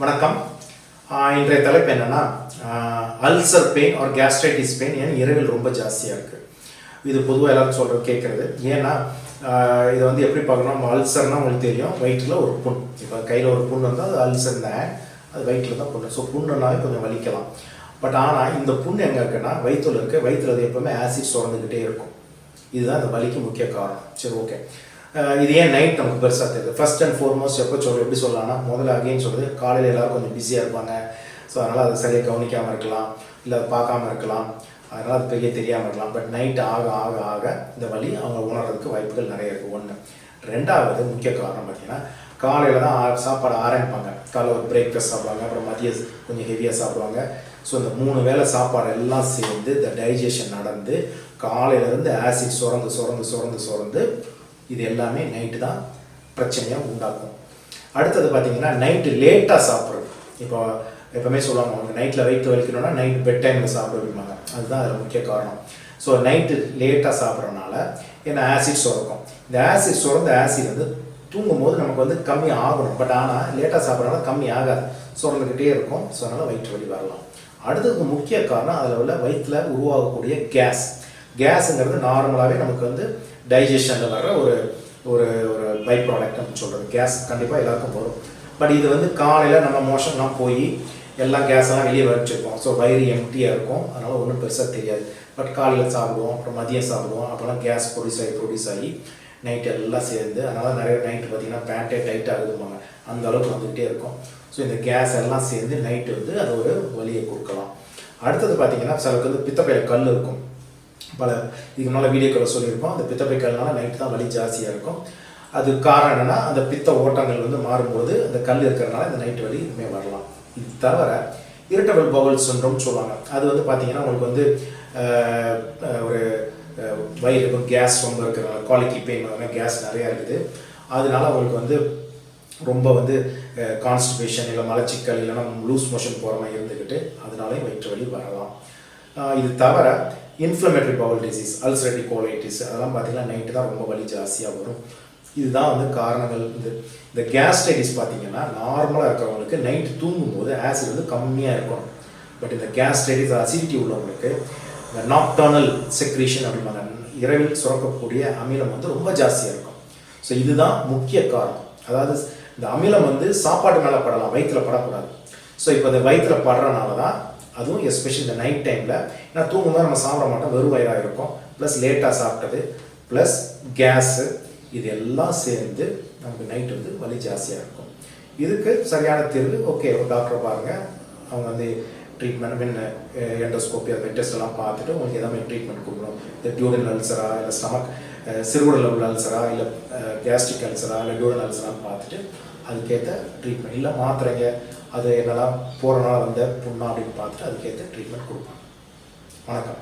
வணக்கம். இன்றைய தலைப்பு என்னன்னா அல்சர் பெயின் ஒரு கேஸ்ட்ரைட்டிஸ் பெயின் ஏன் இரவில் ரொம்ப ஜாஸ்தியாக இருக்குது இது பொதுவாக எல்லாரும் சொல்கிற கேட்குறது ஏன்னா இதை வந்து எப்படி பார்க்கணும் நம்ம அல்சர்னா உங்களுக்கு தெரியும் வயிற்றில் ஒரு புண். இப்போ கையில் ஒரு புண் வந்தால் அது அல்சர் தான் அது வயிற்றில் தான் புண்ணு. ஸோ புண்ணுனாவே கொஞ்சம் வலிக்கலாம். பட் ஆனால் இந்த புண் எங்கே இருக்குன்னா வயிற்றுல இருக்குது வயிற்றுல அது எப்பவுமே ஆசிட் சுரந்துக்கிட்டே இருக்கும். இதுதான் இந்த வலிக்கு முக்கிய காரணம். சரி ஓகே இது ஏன் நைட் நமக்கு பெருசாக தெரியுது? ஃபர்ஸ்ட் அண்ட் ஃபோர்மோஸ்ட் எப்போ சொல்ல எப்படி சொல்லலாம்னா முதல்ல அகைன் சொல்றது காலையில் எல்லோரும் கொஞ்சம் பிஸியாக இருப்பாங்க. ஸோ அதனால் அதை சரியாக கவனிக்காமல் இருக்கலாம். இல்லை அதை பார்க்காம இருக்கலாம். அதனால் அது பெரிய தெரியாமல் இருக்கலாம். பட் நைட் ஆக ஆக ஆக இந்த வழி அவங்க உணர்றதுக்கு வாய்ப்புகள் நிறைய இருக்குது ஒன்று ரெண்டாவது முக்கிய காரணம் பார்த்தீங்கன்னா காலையில் தான் ஆ- சாப்பாடு ஆரம்பிப்பாங்க. காலையில் ஒரு பிரேக்ஃபாஸ்ட் சாப்பிடுவாங்க. அப்புறம் மதியம் கொஞ்சம் ஹெவியாக சாப்பிடுவாங்க. ஸோ இந்த மூணு வேளை சாப்பாடு எல்லாம் சேர்ந்து இந்த டைஜஷன் நடந்து காலையிலேருந்து ஆசிட் சுரந்து சுரந்து சுரந்து சுரந்து இது எல்லாமே நைட்டு தான் பிரச்சனையாக உண்டாக்கும். அடுத்தது பார்த்தீங்கன்னா நைட்டு லேட்டாக சாப்பிட்றது இப்போ எப்பவுமே சொல்லுவாங்க அவங்க நைட்டில் வயிற்று வலிக்கணும்னா நைட் பெட் டைமில் சாப்பிட விடுவாங்க அதுதான் அதில் முக்கிய காரணம். ஸோ நைட்டு லேட்டாக சாப்பிட்றதுனால என்ன ஆசிட் சுரக்கும். இந்த ஆசிட் சுரந்த ஆசிட் வந்து தூங்கும்போது நமக்கு வந்து கம்மி ஆகணும். பட் ஆனால் லேட்டாக சாப்பிட்றதுனால கம்மி ஆகாது. சுரந்துக்கிட்டே இருக்கும். ஸோ அதனால் வயிற்று வலி வரலாம். அடுத்தது முக்கிய காரணம் அதில் உள்ள வயிற்றில் உருவாகக்கூடிய கேஸ் கேஸுங்கிறது நார்மலாகவே நமக்கு வந்து டைஜஷனில் வர ஒரு ஒரு ஒரு பை ப்ராடக்ட் அப்படின்னு சொல்கிறது கேஸ் கண்டிப்பாக எல்லாருக்கும் வரும். பட் இது வந்து காலையில் நம்ம மோஷன்லாம் போய் எல்லாம் கேஸெல்லாம் வெளியே வச்சிருக்கோம் ஸோ வயிறு எம்டியாக இருக்கும். அதனால் ஒன்றும் பெருசாக தெரியாது. பட் காலையில் சாப்பிடுவோம் அப்புறம் மதியம் சாப்பிடுவோம். அப்போலாம் கேஸ் ப்ரொடியூஸ் ஆகி ப்ரொடியூஸ் ஆகி நைட் எல்லாம் சேர்ந்து அதனால் நிறைய நைட்டு பார்த்தீங்கன்னா பேண்ட்டே டைட் ஆகுதும்பாங்க. அந்த அளவுக்கு வந்துகிட்டே இருக்கும். ஸோ இந்த கேஸ் எல்லாம் சேர்ந்து நைட்டு வந்து அது ஒரு வலியை கொடுக்கலாம். அடுத்தது பார்த்தீங்கன்னா சிலருக்கு வந்து பித்தப்பையில் கல் இருக்கும். பல இதுக்கு முன்னால் வீடியோக்களை சொல்லியிருக்கோம் அந்த பித்தப்பைக்கல்னால நைட்டு தான் வலி ஜாஸ்தியாக இருக்கும். அது காரணம் என்னென்னா அந்த பித்த ஓட்டங்கள் வந்து மாறும்போது அந்த கல் இருக்கிறனால இந்த நைட்டு வலி இனிமேல் வரலாம். இது தவிர இரிட்டபிள் பவல் சின்ரோம் சொல்லுவாங்க. அது வந்து பார்த்தீங்கன்னா உங்களுக்கு வந்து ஒரு ஆஹ், வயிறு இருக்கும் கேஸ் ரொம்ப இருக்கிறனால குவாலிட்டி பெயின் கேஸ் நிறையா இருக்குது. அதனால அவங்களுக்கு வந்து ரொம்ப வந்து கான்ஸ்டிபேஷன் இல்லை மலச்சிக்கல் இல்லைன்னா லூஸ் மோஷன் போகிற மாதிரி இருந்துக்கிட்டு அதனாலே வயிற்று வலி வரலாம். இது தவிர inflammatory bowel disease ulcerative colitis அதெல்லாம் பார்த்தீங்கன்னா நைட்டு தான் ரொம்ப வலி ஜாஸ்தியாக வரும். இதுதான் வந்து காரணங்கள். வந்து இந்த கேஸ்ட்ரைட்டிஸ் பார்த்தீங்கன்னா நார்மலாக இருக்கிறவங்களுக்கு நைட்டு தூங்கும்போது ஆசிட் வந்து கம்மியாக இருக்கும் பட் இந்த கேஸ்ட்ரைட்டிஸ் அசிடிட்டி உள்ளவங்களுக்கு இந்த நாக்டர்னல் செக்ரீஷன் அப்படிம்பாங்க. இரவில் சுரக்கக்கூடிய அமிலம் வந்து ரொம்ப ஜாஸ்தியாக இருக்கும். ஸோ இதுதான் முக்கிய காரணம். அதாவது இந்த அமிலம் வந்து சாப்பாட்டு மேலே படலாம் வயிற்றில் படக்கூடாது. ஸோ இப்போ இந்த வயிற்றில் படுறனால தான் அதுவும் எஸ்பெஷலி இந்த நைட் டைமில் ஏன்னா தூங்கும்போது நம்ம சாப்பிட மாட்டோம் வெறும் வயிறாக இருக்கும். ப்ளஸ் லேட்டாக சாப்பிட்டது ப்ளஸ் கேஸு இது எல்லாம் சேர்ந்து நமக்கு நைட் வந்து வலி ஜாஸ்தியாக இருக்கும். இதுக்கு சரியான தீர்வு ஓகே ஒரு டாக்டரை பாருங்கள் அவங்க வந்து ட்ரீட்மெண்ட் மீன் எண்டோஸ்கோப்பி அந்த டெஸ்ட் எல்லாம் பார்த்துட்டு உங்களுக்கு எதாவது ட்ரீட்மெண்ட் கொடுக்கணும். இந்த டியூடன் அல்சரா இல்லை ஸ்டமக் சிறுகுடல் உள்ள அல்சரா இல்லை கேஸ்ட்ரிக் அல்சரா இல்லை டியூடன் அல்சரான்னு பார்த்துட்டு அதுக்கேற்ற ட்ரீட்மெண்ட் இல்லை மாத்திரைங்க அது என்னெல்லாம் போகிறனால வந்த புண்ணா அப்படின்னு பார்த்துட்டு அதுக்கேற்ற ட்ரீட்மெண்ட் கொடுப்பாங்க. வணக்கம்.